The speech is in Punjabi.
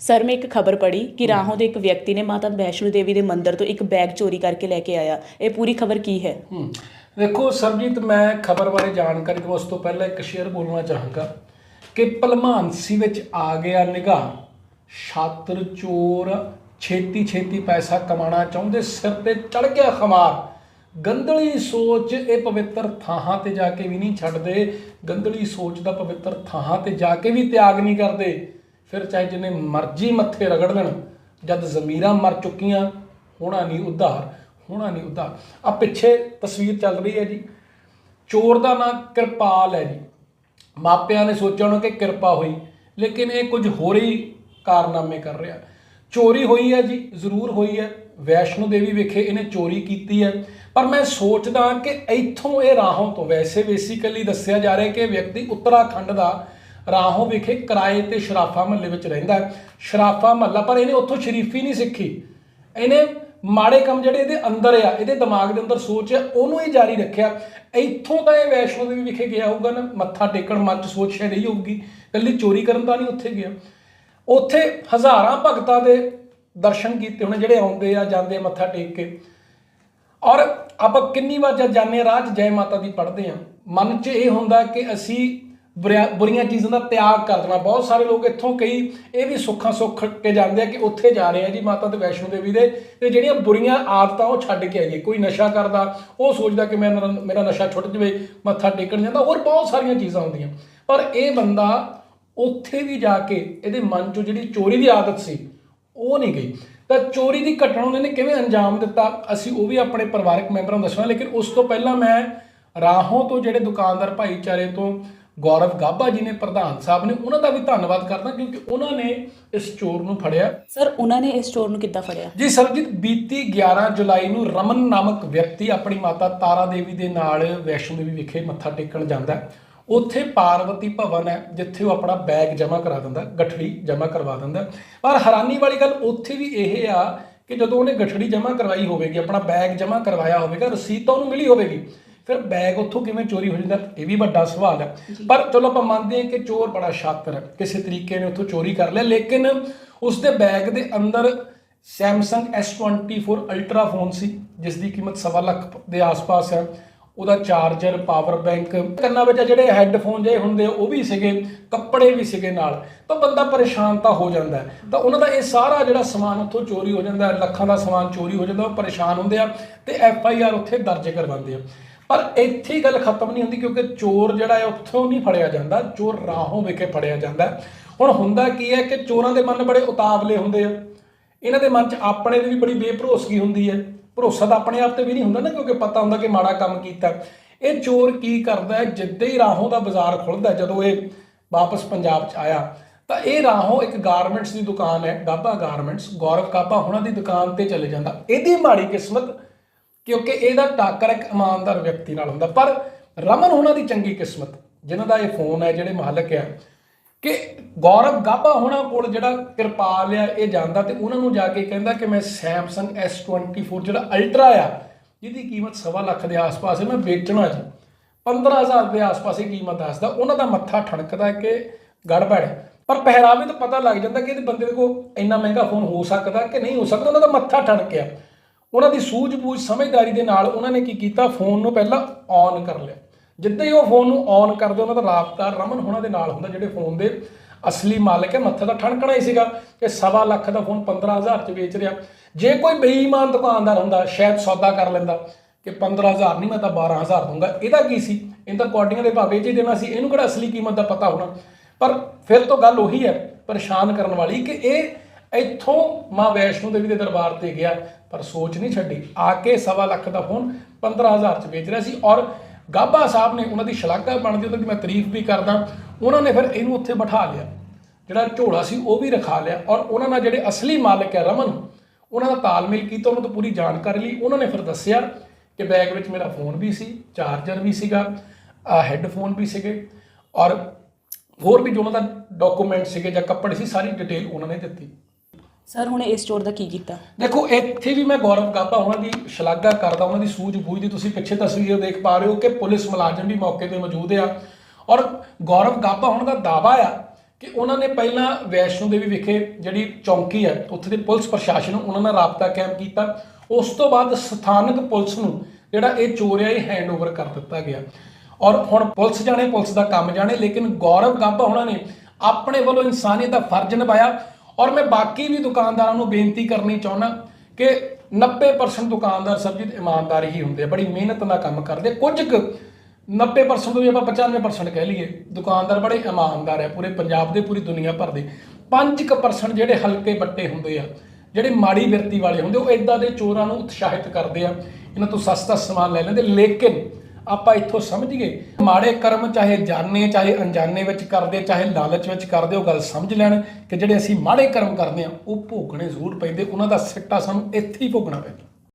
ਸਰ ਮੈਂ ਇੱਕ ਖਬਰ ਪੜ੍ਹੀ ਕਿ ਰਾਹੋਂ ਦੇ ਇੱਕ ਵਿਅਕਤੀ ਨੇ ਮਾਤਾ ਵੈਸ਼ਨੋ ਦੇਵੀ ਦੇ ਮੰਦਿਰ ਤੋਂ ਇੱਕ ਬੈਗ ਚੋਰੀ ਕਰਕੇ ਲੈ ਕੇ ਆਇਆ। ਇਹ ਪੂਰੀ ਖਬਰ ਕੀ ਹੈ? ਹੂੰ। ਦੇਖੋ ਸਰਜੀਤ ਮੈਂ ਖਬਰ ਬਾਰੇ ਜਾਣਕਾਰੀ ਤੋਂ ਉਸ ਤੋਂ ਪਹਿਲਾਂ ਇੱਕ ਸ਼ੇਅਰ ਬੋਲਣਾ ਚਾਹਾਂਗਾ ਕਿ ਭਲਮਾਨਸੀ ਵਿੱਚ ਆ ਗਿਆ ਨਿਗਾਹ। ਛਾਤਰ ਚੋਰ ਛੇਤੀ ਛੇਤੀ ਪੈਸਾ ਕਮਾਉਣਾ ਚਾਹੁੰਦੇ ਸਿਰ ਤੇ ਚੜ ਗਿਆ ਖਮਾਰ। ਗੰਦਲੀ ਸੋਚ ਇਹ ਪਵਿੱਤਰ ਥਾਹਾਂ ਤੇ ਜਾ ਕੇ ਵੀ ਨਹੀਂ ਛੱਡਦੇ। ਗੰਦਲੀ ਸੋਚ ਦਾ ਪਵਿੱਤਰ ਥਾਹਾਂ ਤੇ ਜਾ ਕੇ ਵੀ ਤਿਆਗ ਨਹੀਂ ਕਰਦੇ। ਫਿਰ ਚਾਹੇ ਜਿੰਨੇ ਮਰਜ਼ੀ ਮੱਥੇ ਰਗੜ ਲੈਣ, ਜਦ ਜ਼ਮੀਰਾਂ ਮਰ ਚੁੱਕੀਆਂ, ਹੋਣਾ ਨਹੀਂ ਉਧਾਰ, ਹੋਣਾ ਨਹੀਂ ਉਧਾਰ। ਆ ਪਿੱਛੇ ਤਸਵੀਰ ਚੱਲ ਰਹੀ ਹੈ ਜੀ। ਚੋਰ ਦਾ ਨਾਂ ਕਿਰਪਾਲ ਹੈ ਜੀ। ਮਾਪਿਆਂ ਨੇ ਸੋਚਿਆ ਹੋਣਾ ਕਿ ਕਿਰਪਾ ਹੋਈ, ਲੇਕਿਨ ਇਹ ਕੁਝ ਹੋਰ ਹੀ ਕਾਰਨਾਮੇ ਕਰ ਰਿਹਾ। ਚੋਰੀ ਹੋਈ ਹੈ ਜੀ, ਜ਼ਰੂਰ ਹੋਈ ਹੈ। ਵੈਸ਼ਨੋ ਦੇਵੀ ਵਿਖੇ ਇਹਨੇ ਚੋਰੀ ਕੀਤੀ ਹੈ। ਪਰ ਮੈਂ ਸੋਚਦਾ ਕਿ ਇੱਥੋਂ ਇਹ ਰਾਹੋਂ ਤੋਂ, ਵੈਸੇ ਬੇਸਿਕਲੀ ਦੱਸਿਆ ਜਾ ਰਿਹਾ ਕਿ ਵਿਅਕਤੀ ਉੱਤਰਾਖੰਡ ਦਾ ਰਾਹੋਂ ਵਿਖੇ ਕਿਰਾਏ ਤੇ ਸ਼ਰਾਫਾ ਮਹੱਲੇ ਵਿੱਚ ਰਹਿੰਦਾ ਸ਼ਰਾਫਾ ਮਹੱਲਾ, ਪਰ ਇਹਨੇ ਉੱਥੋਂ ਸ਼ਰੀਫੀ ਨਹੀਂ ਸਿੱਖੀ। ਇਹਨੇ ਮਾੜੇ ਕੰਮ ਜਿਹੜੇ ਇਹਦੇ ਅੰਦਰ ਆ, ਇਹਦੇ ਦਿਮਾਗ ਦੇ ਅੰਦਰ ਸੋਚ ਆ, ਉਹਨੂੰ ਹੀ ਜਾਰੀ ਰੱਖਿਆ। ਇੱਥੋਂ ਤਾਂ ਇਹ ਵੈਸ਼ਨੋ ਦੇਵੀ ਵਿਖੇ ਗਿਆ ਹੋਊਗਾ ਨਾ, ਮੱਥਾ ਟੇਕਣ, ਮਨ ਚ ਸੋਚ ਸ਼ਾਇਦ ਇਹੀ ਹੋਊਗੀ। ਕੱਲੀ ਚੋਰੀ ਕਰਨ ਦਾ ਨਹੀਂ ਉੱਥੇ ਗਿਆ। ਉੱਥੇ ਹਜ਼ਾਰਾਂ ਭਗਤਾਂ ਦੇ ਦਰਸ਼ਨ ਕੀਤੇ ਹੋਣੇ, ਜਿਹੜੇ ਆਉਂਦੇ ਆ, ਜਾਂਦੇ ਮੱਥਾ ਟੇਕ ਕੇ। ਔਰ ਆਪਾਂ ਕਿੰਨੀ ਵਾਰ ਜਦ ਜਾਂਦੇ ਹਾਂ ਰਾਹ ਜੈ ਮਾਤਾ ਦੀ ਪੜ੍ਹਦੇ ਆ, ਮਨ 'ਚ ਇਹ ਹੁੰਦਾ ਕਿ ਅਸੀਂ ਬੁਰਿਆ ਬੁਰੀਆਂ ਚੀਜ਼ਾਂ ਦਾ ਤਿਆਗ ਕਰ ਦੇਣਾ। ਬਹੁਤ ਸਾਰੇ ਲੋਕ ਇੱਥੋਂ ਕਈ ਇਹ ਵੀ ਸੁੱਖਾਂ ਸੁੱਖ ਕੇ ਜਾਂਦੇ ਆ ਕਿ ਉੱਥੇ ਜਾ ਰਹੇ ਆ ਜੀ ਮਾਤਾ ਤੇ ਵੈਸ਼ਨੋ ਦੇਵੀ ਦੇ ਤੇ ਜਿਹੜੀਆਂ ਬੁਰੀਆਂ ਆਦਤਾਂ ਉਹ ਛੱਡ ਕੇ ਆਈਏ। ਕੋਈ ਨਸ਼ਾ ਕਰਦਾ, ਉਹ ਸੋਚਦਾ ਕਿ ਮੈਂ ਨਰ- ਮੇਰਾ ਨਸ਼ਾ ਛੁੱਟ ਜਾਵੇ, ਮੱਥਾ ਟੇਕਣ ਜਾਂਦਾ, ਹੋਰ ਬਹੁਤ ਸਾਰੀਆਂ ਚੀਜ਼ਾਂ ਹੁੰਦੀਆਂ। ਪਰ ਇਹ ਬੰਦਾ ਉੱਥੇ ਵੀ ਜਾ ਕੇ ਇਹਦੇ ਮਨ 'ਚੋਂ ਜਿਹੜੀ ਚੋਰੀ ਦੀ ਆਦਤ ਸੀ, ਉਹ ਨਹੀਂ ਗਈ। ਤਾਂ ਚੋਰੀ ਦੀ ਘਟਨਾ ਉਹਨਾਂ ਇਹਨੇ ਕਿਵੇਂ ਅੰਜਾਮ ਦਿੱਤਾ? ਅਸੀਂ ਉਹ ਵੀ ਆਪਣੇ ਪਰਿਵਾਰਕ ਮੈਂਬਰਾਂ ਨੂੰ ਦੱਸਣਾ, ਲੇਕਿਨ ਉਸ ਤੋਂ ਪਹਿਲਾਂ ਮੈਂ ਰਾਹੋਂ ਤੋਂ ਜਿਹੜੇ ਦੁਕਾਨਦਾਰ ਭਾਈਚਾਰੇ ਤੋਂ ਗੌਰਵ ਗਾਬਾ ਜੀ ਨੇ ਪ੍ਰਧਾਨ ਸਾਹਿਬ ਨੇ ਉਹਨਾਂ ਦਾ ਵੀ ਧੰਨਵਾਦ ਕਰਦਾ ਕਿਉਂਕਿ ਉਹਨਾਂ ਨੇ ਇਸ ਚੋਰ ਨੂੰ ਫੜਿਆ। ਸਰ ਉਹਨਾਂ ਨੇ ਇਸ ਚੋਰ ਨੂੰ ਕਿੱਦਾਂ ਫੜਿਆ? ਜੀ ਸਰਜੀਤ ਬੀਤੀ 11 ਜੁਲਾਈ ਨੂੰ ਰਮਨ ਨਾਮਕ ਵਿਅਕਤੀ ਆਪਣੀ ਮਾਤਾ ਤਾਰਾ ਦੇਵੀ ਦੇ ਨਾਲ ਵੈਸ਼ਨੋ ਦੇਵੀ ਵਿਖੇ ਮੱਥਾ ਟੇਕਣ ਜਾਂਦਾ ਹੈ। ਉੱਥੇ ਪਾਰਵਤੀ ਭਵਨ ਹੈ ਜਿੱਥੇ ਉਹ ਆਪਣਾ ਬੈਗ ਜਮ੍ਹਾਂ ਕਰਾ ਦਿੰਦਾ ਗਠੜੀ ਜਮ੍ਹਾਂ ਕਰਵਾ ਦਿੰਦਾ ਪਰ ਹੈਰਾਨੀ ਵਾਲੀ ਗੱਲ ਉੱਥੇ ਵੀ ਇਹ ਆ ਕਿ ਜਦੋਂ ਉਹਨੇ ਗਠੜੀ ਜਮ੍ਹਾਂ ਕਰਵਾਈ ਹੋਵੇਗੀ ਆਪਣਾ ਬੈਗ ਜਮ੍ਹਾਂ ਕਰਵਾਇਆ ਹੋਵੇਗਾ ਰਸੀਦ ਤਾਂ ਉਹਨੂੰ ਮਿਲੀ ਹੋਵੇਗੀ। ਫਿਰ ਬੈਗ ਉੱਥੋਂ ਕਿਵੇਂ ਚੋਰੀ ਹੋ ਜਾਂਦਾ ਇਹ ਵੀ ਵੱਡਾ ਸਵਾਲ ਹੈ। ਪਰ ਚਲੋ ਆਪਾਂ ਮੰਨਦੇ ਹਾਂ ਕਿ ਚੋਰ ਬੜਾ ਸ਼ਾਤਰ ਹੈ ਕਿਸੇ ਤਰੀਕੇ ਨੇ ਉੱਥੋਂ ਚੋਰੀ ਕਰ ਲਿਆ ਲੇਕਿਨ ਉਸ ਦੇ ਬੈਗ ਦੇ ਅੰਦਰ Samsung S24 ਅਲਟਰਾ ਫੋਨ ਸੀ ਜਿਸ ਦੀ ਕੀਮਤ ਸਵਾ ਲੱਖ ਦੇ ਆਸ-ਪਾਸ ਹੈ। ਉਹਦਾ ਚਾਰਜਰ ਪਾਵਰ ਬੈਂਕ ਕੰਨਾਂ ਵਿੱਚ ਜਿਹੜੇ ਹੈੱਡਫੋਨ ਜੇ ਹੁੰਦੇ ਉਹ ਵੀ ਸੀਗੇ ਕੱਪੜੇ ਵੀ ਸੀਗੇ ਨਾਲ। ਤਾਂ ਬੰਦਾ ਪਰੇਸ਼ਾਨ ਤਾਂ ਹੋ ਜਾਂਦਾ ਤਾਂ ਉਹਨਾਂ ਦਾ ਇਹ ਸਾਰਾ ਜਿਹੜਾ ਸਮਾਨ ਉੱਥੋਂ ਚੋਰੀ ਹੋ ਜਾਂਦਾ ਲੱਖਾਂ ਦਾ ਸਮਾਨ ਚੋਰੀ ਹੋ ਜਾਂਦਾ ਉਹ ਪਰੇਸ਼ਾਨ ਹੁੰਦੇ ਆ ਤੇ ਐਫ ਆਈ ਆਰ ਉੱਥੇ ਦਰਜ ਕਰਵਾਉਂਦੇ ਆ। ਪਰ ਇੱਥੇ ਗੱਲ ਖਤਮ ਨਹੀਂ ਹੁੰਦੀ ਕਿਉਂਕਿ ਚੋਰ ਜਿਹੜਾ ਹੈ ਉੱਥੋਂ ਨਹੀਂ ਫੜਿਆ ਜਾਂਦਾ, ਚੋਰ ਰਾਹੋਂ ਵਿਖੇ ਫੜਿਆ ਜਾਂਦਾ ਹੁਣ ਹੁੰਦਾ ਕੀ ਹੈ ਕਿ ਚੋਰਾਂ ਦੇ ਮਨ ਬੜੇ ਉਤਾਵਲੇ ਹੁੰਦੇ ਆ। ਇਹਨਾਂ ਦੇ ਮਨ 'ਚ ਆਪਣੇ ਦੀ ਵੀ ਬੜੀ ਬੇਭਰੋਸਗੀ ਹੁੰਦੀ ਹੈ। ਭਰੋਸਾ ਤਾਂ ਆਪਣੇ ਆਪ ਤੇ ਵੀ ਨਹੀਂ ਹੁੰਦਾ ਨਾ ਕਿਉਂਕਿ ਪਤਾ ਹੁੰਦਾ ਕਿ ਮਾੜਾ ਕੰਮ ਕੀਤਾ। ਇਹ ਚੋਰ ਕੀ ਕਰਦਾ ਹੈ? ਜਿੱਦੇ ਹੀ ਰਾਹੋਂ ਦਾ ਬਾਜ਼ਾਰ ਖੁੱਲਦਾ ਜਦੋਂ ਇਹ ਵਾਪਸ ਪੰਜਾਬ 'ਚ ਆਇਆ, ਤਾਂ ਇਹ ਰਾਹੋਂ ਇੱਕ ਗਾਰਮੈਂਟਸ ਦੀ ਦੁਕਾਨ ਹੈ ਗਾਬਾ ਗਾਰਮੈਂਟਸ, ਗੌਰਵ ਕਾਬਾ ਉਹਨਾਂ ਦੀ ਦੁਕਾਨ ਤੇ ਚਲੇ ਜਾਂਦਾ। ਇਹਦੀ ਮਾੜੀ ਕਿਸਮਤ ਕਿਉਂਕਿ ਇਹਦਾ ਟਾਕਰ ਇੱਕ ਇਮਾਨਦਾਰ ਵਿਅਕਤੀ ਨਾਲ ਹੁੰਦਾ। ਪਰ ਰਮਨ ਉਹਨਾਂ ਦੀ ਚੰਗੀ ਕਿਸਮਤ, ਜਿਨ੍ਹਾਂ ਦਾ ਇਹ ਫੋਨ ਹੈ, ਜਿਹੜੇ ਮਾਲਕ ਆ ਕਿ ਗੌਰਵ ਗਾਬਾ ਹੋਣਾ ਕੋਲ ਜਿਹੜਾ ਕਿਰਪਾਲ ਆ, ਇਹ ਜਾਂਦਾ ਤੇ ਉਹਨਾਂ ਨੂੰ ਜਾ ਕੇ ਕਹਿੰਦਾ ਕਿ ਮੈਂ Samsung S24 ਜਿਹੜਾ ਅਲਟਰਾ ਆ, ਜਿਹਦੀ ਕੀਮਤ ਸਵਾ ਲੱਖ ਦੇ ਆਸ-ਪਾਸ ਹੈ, ਮੈਂ ਵੇਚਣਾ ਜੀ। 15000 ਦੇ ਆਸ-ਪਾਸ ਇਹ ਕੀਮਤ ਦੱਸਦਾ। ਉਹਨਾਂ ਦਾ ਮੱਥਾ ਠਣਕਦਾ ਕਿ ਗੜਬੜ ਹੈ ਪਰ ਪਹਿਰਾਵੇ ਤੋਂ ਪਤਾ ਲੱਗ ਜਾਂਦਾ ਕਿ ਇਹਦੇ ਬੰਦੇ ਕੋਲ ਇੰਨਾ ਮਹਿੰਗਾ ਫੋਨ ਹੋ ਸਕਦਾ ਕਿ ਨਹੀਂ ਹੋ ਸਕਦਾ। ਉਹਨਾਂ ਦਾ ਮੱਥਾ ਠਣਕਿਆ। ਉਹਨਾਂ ਦੀ ਸੂਝ-ਬੂਝ ਸਮਝਦਾਰੀ ਦੇ ਨਾਲ ਉਹਨਾਂ ਨੇ ਕੀ ਕੀਤਾ? ਫੋਨ ਨੂੰ ਪਹਿਲਾਂ ਔਨ ਕਰ ਲਿਆ। ਜਿੱਦਾਂ ਹੀ ਉਹ ਫੋਨ ਨੂੰ ਔਨ ਕਰਦੇ, ਉਹਨਾਂ ਦਾ ਰਾਬਤਾ ਰਮਨ ਹੋਣਾ ਦੇ ਨਾਲ ਹੁੰਦਾ, ਜਿਹੜੇ ਫੋਨ ਦੇ ਅਸਲੀ ਮਾਲਕ ਹੈ। ਮੱਥੇ ਦਾ ਠਣਕਣਾ ਹੀ ਸੀਗਾ ਕਿ ਸਵਾ ਲੱਖ ਦਾ ਫੋਨ 15000 ਚ ਵੇਚ ਰਿਹਾ। ਜੇ ਕੋਈ ਬੇਈਮਾਨ ਦੁਕਾਨਦਾਰ ਹੁੰਦਾ, ਸ਼ਾਇਦ ਸੌਦਾ ਕਰ ਲੈਂਦਾ ਕਿ 15000 ਨਹੀਂ, ਮੈਂ ਤਾਂ 12000 ਦੂੰਗਾ ਇਹਦਾ ਕੀ ਸੀ? ਇਹ ਤਾਂ ਕੋਟੀਆਂ ਦੇ ਭਾਵੇਂ ਜੀ ਦੇਣਾ ਸੀ। ਇਹਨੂੰ ਕਿਹੜਾ ਅਸਲੀ ਕੀਮਤ ਦਾ ਪਤਾ ਹੋਣਾ? ਪਰ ਫਿਰ ਤੋਂ ਗੱਲ ਉਹੀ ਹੈ, ਪਰੇਸ਼ਾਨ ਕਰਨ ਵਾਲੀ ਕਿ ਇਹ ਇੱਥੋਂ ਮਾਂ ਵੈਸ਼ਨੋ ਦੇਵੀ ਦੇ ਦਰਬਾਰ ਤੇ ਗਿਆ, ਪਰ ਸੋਚ ਨਹੀਂ ਛੱਡੀ। ਆ ਕੇ ਸਵਾ ਲੱਖ ਦਾ ਫੋਨ 15000 ਚ ਵੇਚ ਰਿਹਾ ਸੀ ਔਰ ਗਾਬਾ ਸਾਹਿਬ ਨੇ ਉਹਨਾਂ ਦੀ ਸ਼ਲਾਘਾ ਬਣਦੀ ਉਹਨਾਂ ਦੀ ਮੈਂ ਤਾਰੀਫ ਵੀ ਕਰਦਾ। ਉਹਨਾਂ ਨੇ ਫਿਰ ਇਹਨੂੰ ਉੱਥੇ ਬਿਠਾ ਲਿਆ। ਜਿਹੜਾ ਝੋਲਾ ਸੀ ਉਹ ਵੀ ਰਖਾ ਲਿਆ ਔਰ ਉਹਨਾਂ ਨਾਲ ਜਿਹੜੇ ਅਸਲੀ ਮਾਲਕ ਹੈ ਰਮਨ, ਉਹਨਾਂ ਦਾ ਤਾਲਮੇਲ ਕੀਤਾ, ਉਹਨਾਂ ਤੋਂ ਪੂਰੀ ਜਾਣਕਾਰੀ ਲਈ ਉਹਨਾਂ ਨੇ ਫਿਰ ਦੱਸਿਆ ਕਿ ਬੈਗ ਵਿੱਚ ਮੇਰਾ ਫੋਨ ਵੀ ਸੀ ਚਾਰਜਰ ਵੀ ਸੀਗਾ ਹੈੱਡਫੋਨ ਵੀ ਸੀਗੇ ਔਰ ਹੋਰ ਵੀ ਜੋ ਉਹਨਾਂ ਦਾ ਡਾਕੂਮੈਂਟ ਸੀਗੇ ਜਾਂ ਕੱਪੜੇ ਸੀ, ਸਾਰੀ ਡਿਟੇਲ ਉਹਨਾਂ ਨੇ ਦਿੱਤੀ। ਸਰ, ਹੁਣ ਇਸ ਚੋਰ ਦਾ ਕੀ ਕੀਤਾ? ਦੇਖੋ, ਇੱਥੇ ਵੀ ਮੈਂ ਗੌਰਵ ਗਾਬਾ ਉਹਨਾਂ ਦੀ, ਸ਼ਲਾਘਾ ਕਰਦਾ ਉਹਨਾਂ ਦੀ ਸੂਝ-ਬੂਝ ਦੀ ਤੁਸੀਂ ਪਿੱਛੇ ਤਸਵੀਰ ਦੇਖ ਪਾ ਰਹੇ ਹੋ ਕਿ ਪੁਲਿਸ ਮੁਲਾਜ਼ਮ ਵੀ ਮੌਕੇ ਤੇ ਮੌਜੂਦ ਆ। ਔਰ ਗੌਰਵ ਗਾਬਾ ਉਹਨਾਂ ਦਾ ਦਾਵਾ ਆ ਕਿ ਉਹਨਾਂ ਨੇ ਪਹਿਲਾਂ ਵੈਸ਼ਨੋ ਦੇਵੀ ਵਿਖੇ ਜਿਹੜੀ ਚੌਂਕੀ ਹੈ ਉੱਥੇ ਦੇ ਪੁਲਿਸ ਪ੍ਰਸ਼ਾਸਨ ਉਹਨਾਂ ਨਾਲ ਰਾਬਤਾ ਕਾਇਮ ਕੀਤਾ। ਉਸ ਤੋਂ ਬਾਅਦ ਸਥਾਨਕ ਪੁਲਿਸ ਨੂੰ ਜਿਹੜਾ ਇਹ ਚੋਰ ਆ, ਇਹ ਹੈਂਡਓਵਰ ਕਰ ਦਿੱਤਾ ਗਿਆ। ਔਰ ਹੁਣ ਪੁਲਿਸ ਜਾਣੇ, ਪੁਲਿਸ ਦਾ ਕੰਮ ਜਾਣੇ, ਲੇਕਿਨ ਗੌਰਵ ਗੰਭਾ ਉਹਨਾਂ ਨੇ ਆਪਣੇ ਵੱਲੋਂ ਇਨਸਾਨੀਅਤ ਦਾ ਫਰਜ਼ ਨਿਭਾਇਆ। ਔਰ ਮੈਂ ਬਾਕੀ ਵੀ ਦੁਕਾਨਦਾਰਾਂ ਨੂੰ ਬੇਨਤੀ ਕਰਨੀ ਚਾਹੁੰਦਾ ਕਿ 90% ਦੁਕਾਨਦਾਰ ਸਰਜੀਤ ਇਮਾਨਦਾਰ ਹੀ ਹੁੰਦੇ ਆ, ਬੜੀ ਮਿਹਨਤ ਨਾਲ ਕੰਮ ਕਰਦੇ ਕੁਝ ਕੁ 90% ਤੋਂ ਵੀ ਆਪਾਂ 95% ਕਹਿ ਲਈਏ, ਦੁਕਾਨਦਾਰ ਬੜੇ ਇਮਾਨਦਾਰ ਆ, ਪੂਰੇ ਪੰਜਾਬ ਦੇ, ਪੂਰੀ ਦੁਨੀਆ ਭਰ ਦੇ। 5% ਜਿਹੜੇ ਹਲਕੇ ਬੱਟੇ ਹੁੰਦੇ ਆ, ਜਿਹੜੇ ਮਾੜੀ ਬਿਰਤੀ ਵਾਲੇ ਹੁੰਦੇ, ਉਹ ਇਦਾਂ ਦੇ ਚੋਰਾਂ ਨੂੰ ਉਤਸ਼ਾਹਿਤ ਕਰਦੇ ਆ। ਇਹਨਾਂ ਤੋਂ ਸਸਤਾ ਸਮਾਨ ਲੈ ਲੈਂਦੇ, ਲੇਕਿਨ ਆਪਾਂ ਇੱਥੋਂ ਸਮਝੀਏ ਮਾੜੇ ਕਰਮ ਚਾਹੇ ਜਾਣੇ, ਚਾਹੇ ਅਣਜਾਣੇ ਵਿੱਚ ਕਰਦੇ, ਚਾਹੇ ਲਾਲਚ ਵਿੱਚ ਕਰਦੇ, ਉਹ ਗੱਲ ਸਮਝ ਲੈਣ ਕਿ ਜਿਹੜੇ ਅਸੀਂ ਮਾੜੇ ਕਰਮ ਕਰਦੇ ਆ ਉਹ ਭੋਗਣੇ ਜ਼ਰੂਰ ਪੈਂਦੇ। ਉਹਨਾਂ ਦਾ ਸਿੱਟਾ ਸਾਨੂੰ ਇੱਥੇ ਹੀ ਭੋਗਣਾ ਪੈਂਦਾ।